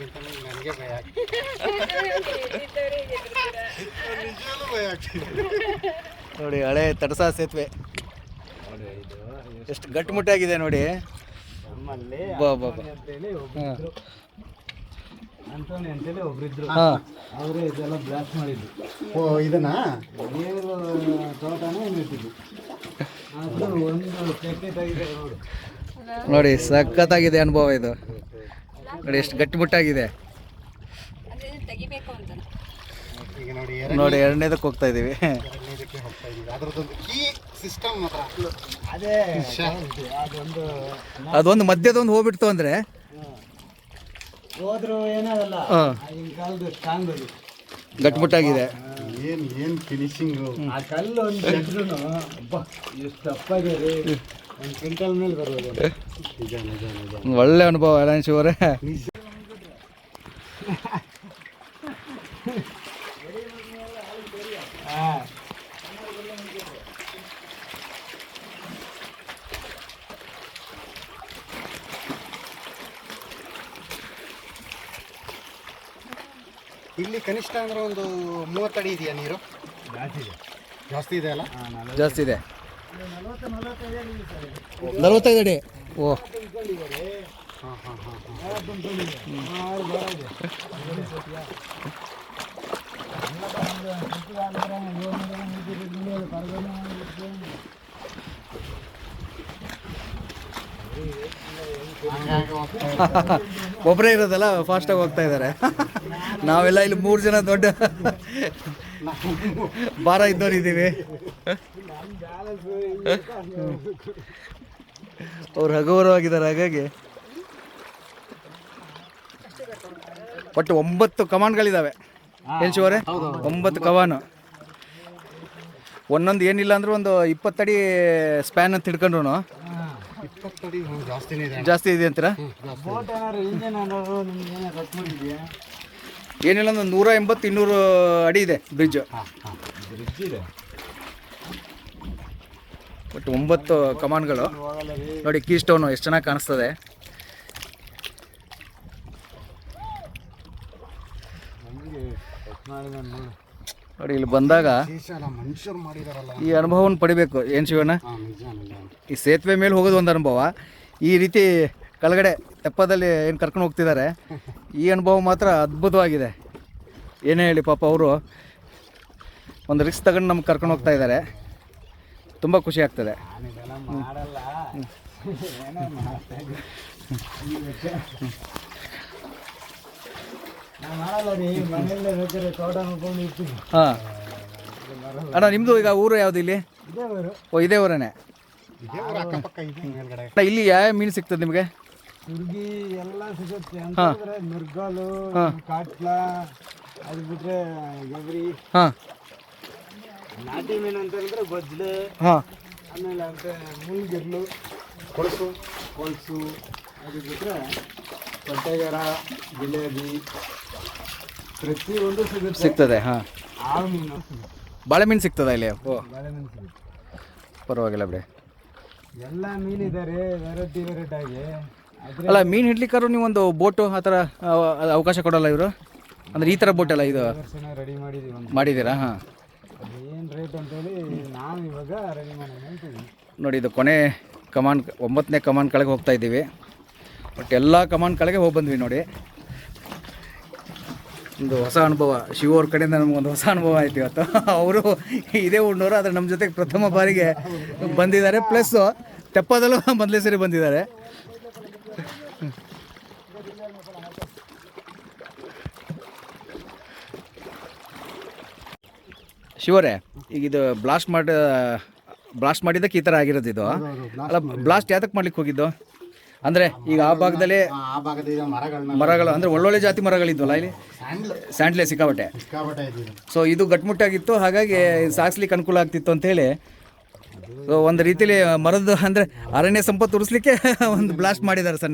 ನನಗೆ ಭಯ ಆಗ್ತದೆ ಭಯ ಆಗ್ತಿದೆ. ನೋಡಿ ಹಳೆ ತಡಸ ಸೇತುವೆ. ಎಷ್ಟು ಗಟ್ಟಿಮುಟ್ಟಾಗಿದೆ ನೋಡಿ. ನಮ್ಮಲ್ಲಿ ಬಾ, ಬಾ, ಬಾ. ಅಂತೋನಿ ಅಂತೇಳಿ ಒಬ್ರಿದ್ರು ಅಂತೋನಿ ಅಂತೇಳಿ ಒಬ್ರಿದ್ರು. ಹಾಂ. ಅವರೇ ಇದೆಲ್ಲ ಬ್ಲಾಸ್ಟ್ ಮಾಡಿದ್ದು ಓ ಇದನ್ನ? ನೀರು ತೋಟನೇ ನೆಟ್ಟಿದ್ದು ಅದು ಒಂದು ಕೆಟ್ಟೆ ತೆಗಿದೆ ನೋಡು. ನೋಡಿ ಸಖತ್ತಾಗಿದೆ ಅನುಭವ ಇದು. ನೋಡಿ ಎಷ್ಟು ಗಟ್ಟಿಮುಟ್ಟಾಗಿದೆ. ತೆಗಿಬೇಕು ಅಂತ ಈಗ ನೋಡಿ ಎರಡನೇದಕ್ಕೆ ಹೋಗ್ತಾ ಇದ್ದೀವಿ. ಎರಡನೇದಕ್ಕೆ ಹೋಗ್ತಾ ಇದೀವಿ ಅದ್ರದ್ದೊಂದು ಕೀ ಸಿಸ್ಟಮ್ ಮಾತ್ರ ಅದೇ ಅದೊಂದು ಅದೊಂದು ಮಧ್ಯದೊಂದು ಹೋಗ್ಬಿಡ್ತು ಅಂದ್ರೆ ಹೋದ್ರು ಏನಾಗಲ್ಲ ಏನು ಏನ್ ಏನ್ ಫಿನಿಶಿಂಗ್ ಆ ಕಲ್ಲು ಒಂದು ಎಷ್ಟು ದಪ್ಪ ಒಳ್ಳೆ ಅನುಭವ ಅಲ್ಲ ಶಿವರೇ. ಇಲ್ಲಿ ಕನಿಷ್ಠ ಅಂದ್ರೆ ಒಂದು ಮೂವತ್ತಡಿ ಇದೆಯಾ ನೀರು? ಜಾಸ್ತಿ ಇದೆ. ಜಾಸ್ತಿ ಇದೆ ಅಲ್ಲ? ಜಾಸ್ತಿ ಇದೆ. ನಲವತ್ತೈದು ಅಡಿ. ಓ. ಹಾಂ ಹಾಂ ಹಾಂ ಒಬ್ಬರೇ ಇರೋದಲ್ಲ ಫಾಸ್ಟಾಗಿ ಹೋಗ್ತಾ ಇದ್ದಾರೆ ನಾವೆಲ್ಲ ಇಲ್ಲಿ ಮೂರು ಜನ ದೊಡ್ಡ ಭಾರ ಇದ್ದವ್ರು ಇದ್ದೀವಿ. ಅವ್ರು ಹಗುರವಾಗಿದ್ದಾರೆ ಹಾಗಾಗಿ. ಒಟ್ಟು ಒಂಬತ್ತು ಕಮಾನ್ಗಳಿದ್ದಾವೆ ಏನು ಶಿವರೇ? ಒಂಬತ್ತು ಕಮಾನು. ಒಂದೊಂದು ಏನಿಲ್ಲ ಅಂದ್ರೆ ಒಂದು ಇಪ್ಪತ್ತಡಿ ಸ್ಪ್ಯಾನ್ ಅಂತ ಹಿಡ್ಕೊಂಡ್ರು ಇಪ್ಪತ್ತಡಿ ಹ್ಮ್, ಜಾಸ್ತಿನೇ ಇದೆ ಜಾಸ್ತಿ ಇದೆ ಅಂತೀರಾ? ಏನಿಲ್ಲ ಅಂದ್ರೆ ಒಂದು ನೂರ ಎಂಬತ್ತು ಇನ್ನೂರು ಅಡಿ ಇದೆ ಬ್ರಿಡ್ಜ್ ಬಟ್ ಹಾಂ ಬ್ರಿಡ್ಜ್ ಇದೆ. ಒಟ್ಟು ಒಂಬತ್ತು ಕಮಾನ್ಗಳು. ನೋಡಿ ಕೀ ಸ್ಟೋನು ಎಷ್ಟು ಚೆನ್ನಾಗಿ ಕಾಣಿಸ್ತದೆ. ನೋಡಿ. ಇಲ್ಲಿ ಬಂದಾಗ ಈ ಅನುಭವವನ್ನು ಪಡಿಬೇಕು. ಏನು ಶಿವಣ್ಣ? ಈ ಸೇತುವೆ ಮೇಲೆ ಹೋಗೋದು ಒಂದು ಅನುಭವ. ಈ ರೀತಿ ಕೆಳಗಡೆ ತೆಪ್ಪದಲ್ಲಿ ಏನು ಕರ್ಕೊಂಡು ಹೋಗ್ತಿದ್ದಾರೆ, ಈ ಅನುಭವ ಮಾತ್ರ ಅದ್ಭುತವಾಗಿದೆ. ಏನೇ ಹೇಳಿ ಪಾಪ ಅವರು ಒಂದು ರಿಸ್ಕ್ ತಗೊಂಡು ನಮ್ಗೆ ಕರ್ಕೊಂಡು ಹೋಗ್ತಾ ಇದ್ದಾರೆ. ತುಂಬ ಖುಷಿ ಆಗ್ತದೆ. ಹಾಂ. ಅಣ್ಣ ನಿಮ್ಮದು ಈಗ ಊರು ಯಾವುದು ಇಲ್ಲಿ? ಓ, ಇದೇ ಊರೇ ಅಣ್ಣ ಇಲ್ಲಿ ಯಾವ ಮೀನು ಸಿಗ್ತದೆ ನಿಮಗೆ? ಹುಡುಗಿ ಎಲ್ಲ ಸಿಗುತ್ತೆ. ಅಂತಂದ್ರೆ ಮಿರ್ಗಾಲು ಕಾಟ್ಲ ಅದು ಬಿಟ್ರೆ ಗಬರಿ ಹಾಂ. ನಾಟಿ ಮೀನು ಅಂತಂದ್ರೆ ಗೊಜ್ಲೆ ಹಾಂ. ಆಮೇಲೆ ಅಂತ ಮುಳ್ಗಿರ್ಲು ಕೊಳಸು ಕೊಳಸು. ಅದು ಬಿಟ್ಟರೆ ಕೊಟ್ಟೆಗರ ಜಿಲೇಬಿ ಪ್ರತಿಯೊಂದು ಸಿಗುತ್ತೆ. ಸಿಗ್ತದೆ ಹಾಂ. ಆ ಮೀನು ಬಾಳೆ ಮೀನು ಸಿಗ್ತದೆ ಇಲ್ಲಿ? ಓ. ಬಾಳೆ ಮೀನು ಸಿಗುತ್ತೆ. ಪರವಾಗಿಲ್ಲ ಬಿಡಿ. ಎಲ್ಲ ಮೀನಿದ್ದಾರೆ ವೆರೈಟಿ ವೆರೈಟಿ ಆಗಿ. ಆದರೆ ಅಲ್ಲ ಮೀನು ಹಿಡ್ಲಿಕ್ಕಾರು ನೀವು ಒಂದು ಬೋಟು ಆ ಥರ ಅವಕಾಶ ಕೊಡಲ್ಲ ಇವರು? ಅಂದ್ರೆ ಈ ಥರ ಬೋಟ್ ಅಲ್ಲ ಇದು ವರ್ಷನ ರೆಡಿ ಮಾಡಿದ್ದೀವಿ ಒಂದು. ಮಾಡಿದ್ದೀರಾ ಹಾಂ. ಏನು ರೇಟ್ ಅಂತೇಳಿ ನಾವು ಇವಾಗ ರೆಡಿ ಮಾಡೋಣ ಅಂತೀವಿ ನೋಡಿ ಇದು ಕೊನೆ ಕಮಾಂಡ್ ಒಂಬತ್ತನೇ ಕಮಾಂಡ್ ಕೆಳಗೆ ಹೋಗ್ತಾ ಇದ್ದೀವಿ. ಬಟ್ ಎಲ್ಲ ಕಮಾಂಡ್ ಕೆಳಗೆ ಹೋಗಿ ಬಂದ್ವಿ ನೋಡಿ. ಒಂದು ಹೊಸ ಅನುಭವ. ಶಿವ ಅವ್ರ ಕಡೆಯಿಂದ ನಮಗೊಂದು ಹೊಸ ಅನುಭವ ಆಯ್ತು ಇವತ್ತು. ಅವರು ಇದೇ ಉಣ್ಣೋರು ಆದರೆ ನಮ್ಮ ಜೊತೆಗೆ ಪ್ರಥಮ ಬಾರಿಗೆ ಬಂದಿದ್ದಾರೆ. ಪ್ಲಸ್ ತೆಪ್ಪದಲ್ಲೂ ಮೊದಲೇ ಸರಿ ಬಂದಿದ್ದಾರೆ. ಶಿವರೇ ಈಗ ಇದು ಬ್ಲಾಸ್ಟ್ ಮಾಡಿ ಬ್ಲಾಸ್ಟ್ ಮಾಡಿದ್ದಕ್ಕೆ ಈ ಥರ ಆಗಿರೋದು ಇದು. ಅಲ್ಲ ಬ್ಲಾಸ್ಟ್ ಯಾತಕ್ಕೆ ಮಾಡ್ಲಿಕ್ಕೆ ಹೋಗಿದ್ದು? ಅಂದರೆ ಈಗ ಆ ಭಾಗದಲ್ಲಿ ಆ ಭಾಗದ ಮರಗಳನ್ನ ಮರಗಳು ಅಂದ್ರೆ ಒಳ್ಳೊಳ್ಳೆ ಜಾತಿ ಮರಗಳಿದ್ವಲ್ಲ ಇಲ್ಲಿ? ಸ್ಯಾಂಡ್ಲ್ ಸಿಕ್ಕಾಪಟ್ಟೆ. ಸೊ ಇದು ಗಟ್ಮುಟ್ಟಾಗಿತ್ತು ಹಾಗಾಗಿ ಸಾಗಿಸ್ಲಿಕ್ಕೆ ಅನುಕೂಲ ಆಗ್ತಿತ್ತು ಅಂತೇಳಿ ಸೊ ಒಂದು ರೀತಿಲಿ ಮರದ ಅಂದ್ರೆ ಅರಣ್ಯ ಸಂಪತ್ತು ಉಳಿಸ್ಲಿಕ್ಕೆ ಒಂದು ಬ್ಲಾಸ್ಟ್ ಮಾಡಿದ್ದಾರೆ ಸರ್.